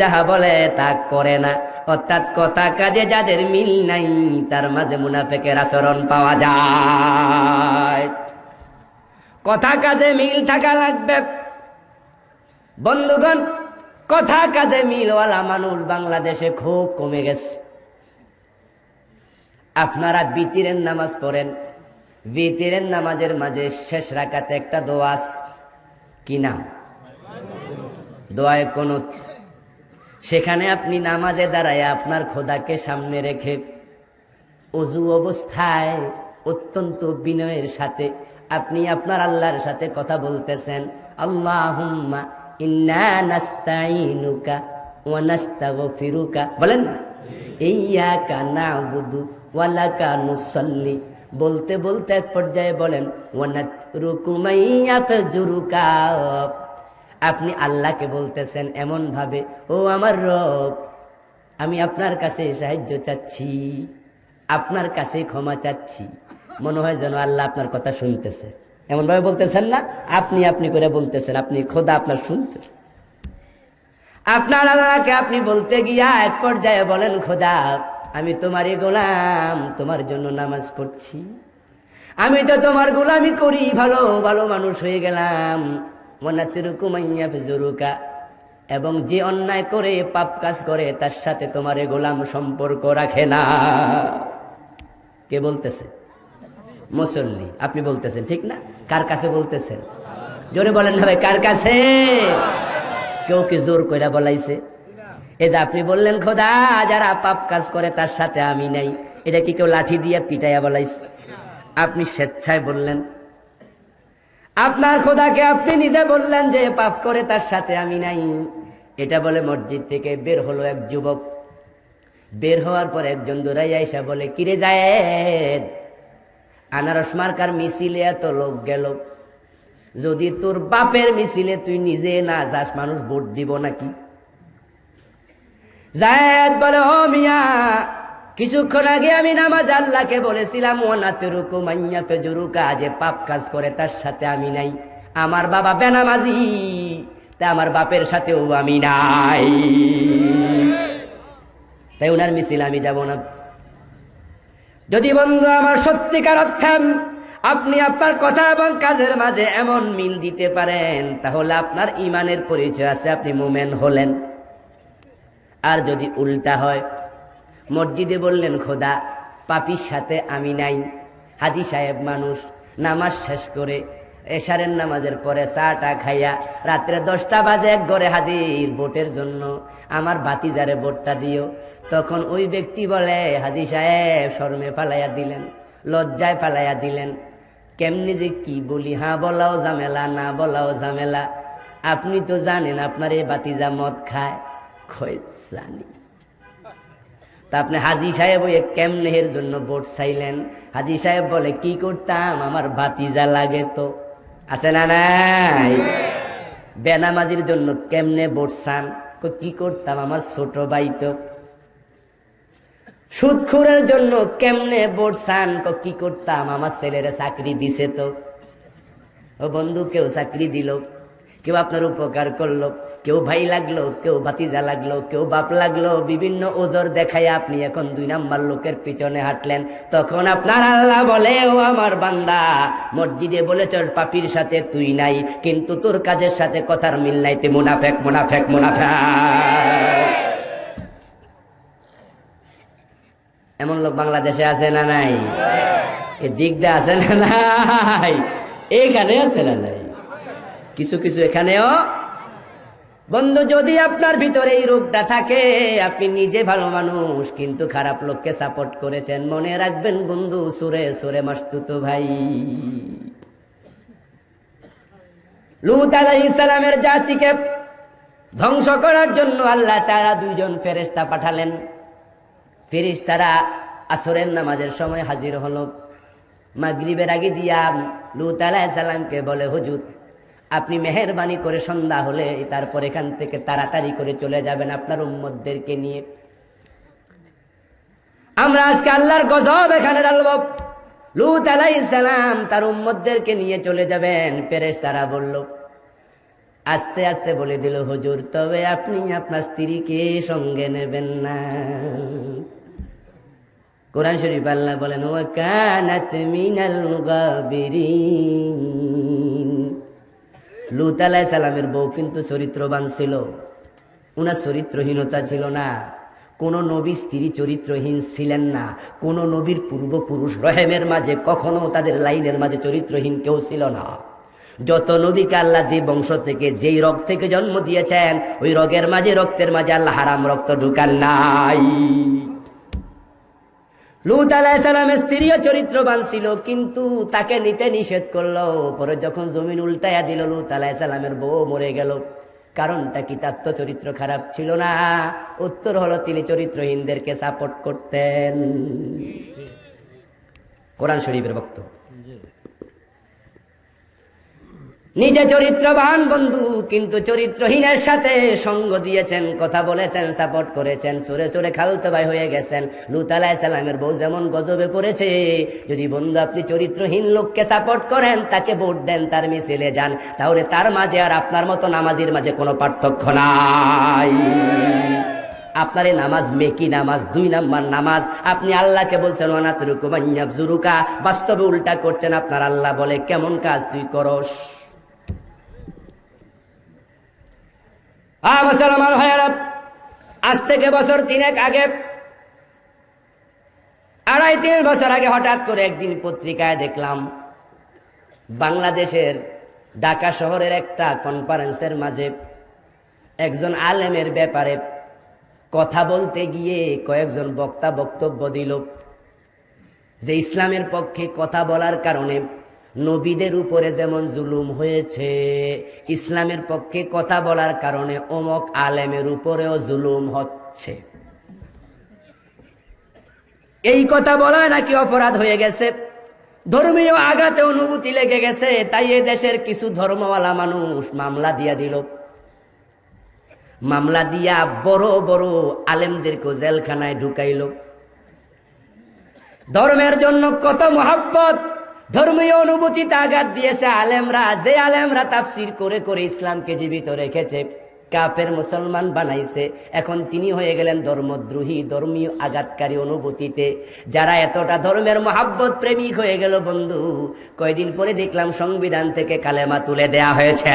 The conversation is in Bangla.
যাহা বলে তা করে না। অর্থাৎ কথা কাজে যাদের মিল নাই, তার মাঝে মুনাফেকের আচরণ পাওয়া যায়। কথা কাজে মিল থাকা লাগবে। বন্ধুগণ, কথা কাজে মিলওয়ালা মানুষ বাংলাদেশে খুব কমে গেছে। আপনারা বিতিরের নামাজ পড়েন। বিতিরের নামাজের মাঝে শেষ রাখাতে একটা দোয়াস কি নাম? দোয়ায় কোনুত। সেখানে আপনি নামাজে দাঁড়ায় আপনার খোদাকে সামনে রেখে অজু অবস্থায় অত্যন্ত বিনয়ের সাথে আপনি আপনার আল্লাহর সাথে কথা বলতেছেন, আল্লাহুম্মা ইন্না নাস্তাইনুকা ওয়া নাস্তাগফিরুকা। বলেন না? ইyyaka না'বুদু ওয়া লাকা নুসাল্লি। বলতে বলতে এক পর্যায়ে বলেন, ওয়া নাতরুকু মাইয়াফজুরুকা আপনি আল্লাহকে বলতেছেন এমন ভাবে ও আমার রব, আমি আপনার কাছে সাহায্য চাচ্ছি, আপনার কাছে ক্ষমা চাচ্ছি। মনে হয় যেন আল্লাহ আপনার কথা শুনতেছে। এমন ভাবে বলতেছেন না, আপনি আপনি করে বলতেছেন, আপনি খোদা আপনার শুনতেছেন আপনার আল্লাহকে আপনি বলতে গিয়া এক পর্যায়ে বলেন, খোদা, আমি তোমারই গোলাম, তোমার জন্য নামাজ পড়ছি। আমি তো তোমার গোলামি করি, ভালো ভালো মানুষ হয়ে গেলাম। এবং যে অন্যায় করে পাপ কাজ করে, তার সাথে তোমার গোলাম সম্পর্ক রাখে না। কে বলতেছে? মুসল্লি। আপনি বলতেছেন, ঠিক না? কার কাছে বলতেছেন? জোরে বলেন না ভাই, কার কাছে? কেউ কি জোর কইরা বলাইছে? এ যে আপনি বললেন, খোদা, যারা পাপ কাজ করে, তার সাথে আমি নাই। এটা কি কেউ লাঠি দিয়ে পিটাইয়া বলাইছে? আপনি স্বেচ্ছায় বললেন আপনার খোদাকে আপনি নিজে বললেন যে পাপ করে তার সাথে আমি নাই। এটা বলে মসজিদ থেকে বের হলো এক যুবক। বের হওয়ার পর একজন দৌড়াই আইসা বলে, কিরে যায় আনারস মার্কার মিছিলে এত লোক গেল। যদি তোর বাপের মিছিলে তুই নিজে না যাস, মানুষ ভোট দিব নাকি? জায়দ বলে, ও মিয়া কিছুক্ষণ আগে আমি নামাজ আল্লাহকে বলেছিলাম ও নাতেরুকু মাইয়া পেজুরুকা যে পাপ কাজ করে, তার সাথে আমি নাই। আমার বাবা বেনামাজি, তা আমার বাপের সাথেও আমি নাই। তাই ওনার মিছিল আমি যাব না। যদি বন্ধু, আমার সত্যিকার অর্থে আপনি আপনার কথা এবং কাজের মাঝে এমন মিল দিতে পারেন, তাহলে আপনার ইমানের পরিচয় আছে, আপনি মোমেন হলেন। আর যদি উল্টা হয় মসজিদে বললেন, খোদা, পাপির সাথে আমি নাই। হাজি সাহেব মানুষ, নামাজ শেষ করে এশারের নামাজের পরে চাটা খাইয়া রাত্রে দশটা বাজে এক ঘরে হাজির ভোটের জন্য আমার বাতি বাতিজারে ভোটটা দিও। তখন ওই ব্যক্তি বলে, হাজি সাহেব, শর্মে ফালাইয়া দিলেন, লজ্জায় ফালাইয়া দিলেন। কেমনি যে কি বলি হ্যাঁ বলাও ঝামেলা, না বলাও ঝামেলা। আপনি তো জানেন, আপনার এই বাতিজা মদ খায়। খয় জানি। তা আপনি হাজি সাহেব ওই কেমনেহের জন্য ভোট চাইলেন? হাজি সাহেব বলে, কি করতাম? আমার বাতিজা লাগে তো। আছে না নাই? বেনামাজির জন্য কেমনে ভোট চান? কি করতাম? আমার ছোট ভাই তো। সুদখুরের জন্য কেমনে ভোট চান? কি করতাম? আমার ছেলেরা চাকরি দিছে তো। ও বন্ধু, কেউ চাকরি দিল, কেউ আপনার উপকার করল। কেউ ভাই লাগল, কেউ ভাতিজা লাগল, কেউ বাপ লাগল, বিভিন্ন ওজোর দেখায় আপনি এখন দুই নাম্বার লোকের পিছনে হাঁটলেন। তখন আপনার আল্লাহ বলে, ও আমার বান্দা, মসজিদে বলেছ পাপির সাথে তুই নাই, কিন্তু তোর কাজের সাথে কথার মিল নাই, তুই মুনাফেক মুনাফেক মুনাফেক। এমন লোক বাংলাদেশে আছে না নাই? এ দিকটা আছে না নাই? এইখানে আছে না নাই? কিছু কিছু এখানেও বন্ধু, যদি আপনার ভিতরে এই রোগটা থাকে, আপনি নিজে ভালো মানুষ, কিন্তু খারাপ লোককে সাপোর্ট করেছেন, মনে রাখবেন বন্ধু, সুরে সুরে মাস্তুত ভাই। লুত আলাইহিস সালামের জাতিকে ধ্বংস করার জন্য আল্লাহ তারা দুইজন ফেরেশতা পাঠালেন। ফেরেশতারা আসরের নামাজের সময় হাজির হলো। মাগরিবের আগে দিয়া লুত আলাইহিস সালামকে বলে, হুজুর আপনি মেহরবানি করে সন্ধ্যা হলে তারপর এখান থেকে তাড়াতাড়ি করে চলে যাবেন আপনার উম্মতদেরকে নিয়ে। আমরা আজকে আল্লাহর গজব এখানে ডালব লুত আলাইহিস সালাম তার উম্মতদেরকে নিয়ে চলে যাবেন পেরেশ তারা বলল, আস্তে আস্তে বলে দিল, হুজুর, তবে আপনি আপনার স্ত্রীকে সঙ্গে নেবেন না। কোরআন শরীফ আল্লাহ বলেন ও কানাত মিনাল গাবিরিন লুত আলাহ সালামের বউ কিন্তু চরিত্রবান ছিল। উনার চরিত্রহীনতা ছিল না। কোন নবী স্ত্রী চরিত্রহীন ছিলেন না। কোন নবীর পূর্বপুরুষ রহেমের মাঝে কখনো তাদের লাইনের মাঝে চরিত্রহীন কেউ ছিল না। যত নবীকে আল্লাহ যে বংশ থেকে, যেই রগ থেকে জন্ম দিয়েছেন, ওই রগের মাঝে রক্তের মাঝে আল্লাহ হারাম রক্ত ঢুকান নাই। লুত আলাহিসাল্লামের স্ত্রীও চরিত্রবান ছিল কিন্তু তাকে নিতে নিষেধ করল। পরে যখন জমিন উল্টাইয়া দিল লুত আলাহিসাল্লামের বউ মরে গেল। কারণটা কি? তার তো চরিত্র খারাপ ছিল না। উত্তর হলো তিনি চরিত্রহীনদেরকে সাপোর্ট করতেন। কোরআন শরীফের বক্তব্য। নিজে চরিত্রবান বন্ধু, কিন্তু চরিত্রহীনের সাথে সঙ্গ দিয়েছেন, কথা বলেছেন, সাপোর্ট করেছেন চোরে চোরে খালতো ভাই হয়ে গেছেন। লুতালাই সালামের বউ যেমন গজবে পড়েছে, যদি বন্ধু আপনি চরিত্রহীন লোককে সাপোর্ট করেন, তাকে ভোট দেন, তার মিছিলে যান, তাহলে তার মাঝে আর আপনার মতো নামাজির মাঝে কোনো পার্থক্য নাই। আপনার এই নামাজ মেকি নামাজ, দুই নাম্বার নামাজ, আপনি আল্লাহকে বলছেন অনাথরুকুমাইয়াবজুরুকা বাস্তবে উল্টা করছেন, আপনার আল্লাহ বলে, কেমন কাজ তুই করস? মুসলমান ভাইয়ারা, আজ থেকে বছর তিনেক আগে, আড়াই তিন বছর আগে হঠাৎ করে একদিন পত্রিকায় দেখলাম, বাংলাদেশের ঢাকা শহরের একটা কনফারেন্সের মাঝে একজন আলেমের ব্যাপারে কথা বলতে গিয়ে কয়েকজন বক্তা বক্তব্য দিল যে, ইসলামের পক্ষে কথা বলার কারণে নবীদের উপরে যেমন জুলুম হয়েছে, ইসলামের পক্ষে কথা বলার কারণে অমক আলেমের উপরেও জুলুম হচ্ছে। এই কথা বলা নাকি অপরাধ হয়ে গেছে? ধর্মীয় আঘাতে অনুভূতি লেগে গেছে, তাই এ দেশের কিছু ধর্মওয়ালা মানুষ মামলা দিয়া দিল। মামলা দিয়া বড় বড় আলেমদেরকে জেলখানায় ঢুকাইল। ধর্মের জন্য কত মহাব্বত ধর্মীয় অনুভূতিতে আঘাত দিয়েছে আলেমরা, যে আলেমরা তাফসির করে করে ইসলামকে জীবিত রেখেছে কাপের মুসলমান বানাইছে। এখন তিনি হয়ে গেলেন ধর্মদ্রোহী, ধর্মীয় আঘাতকারী অনুভূতিতে। যারা এতটা ধর্মের মহাব্বত প্রেমিক হয়ে গেল বন্ধু, কয়দিন পরে দেখলাম সংবিধান থেকে কালেমা তুলে দেয়া হয়েছে।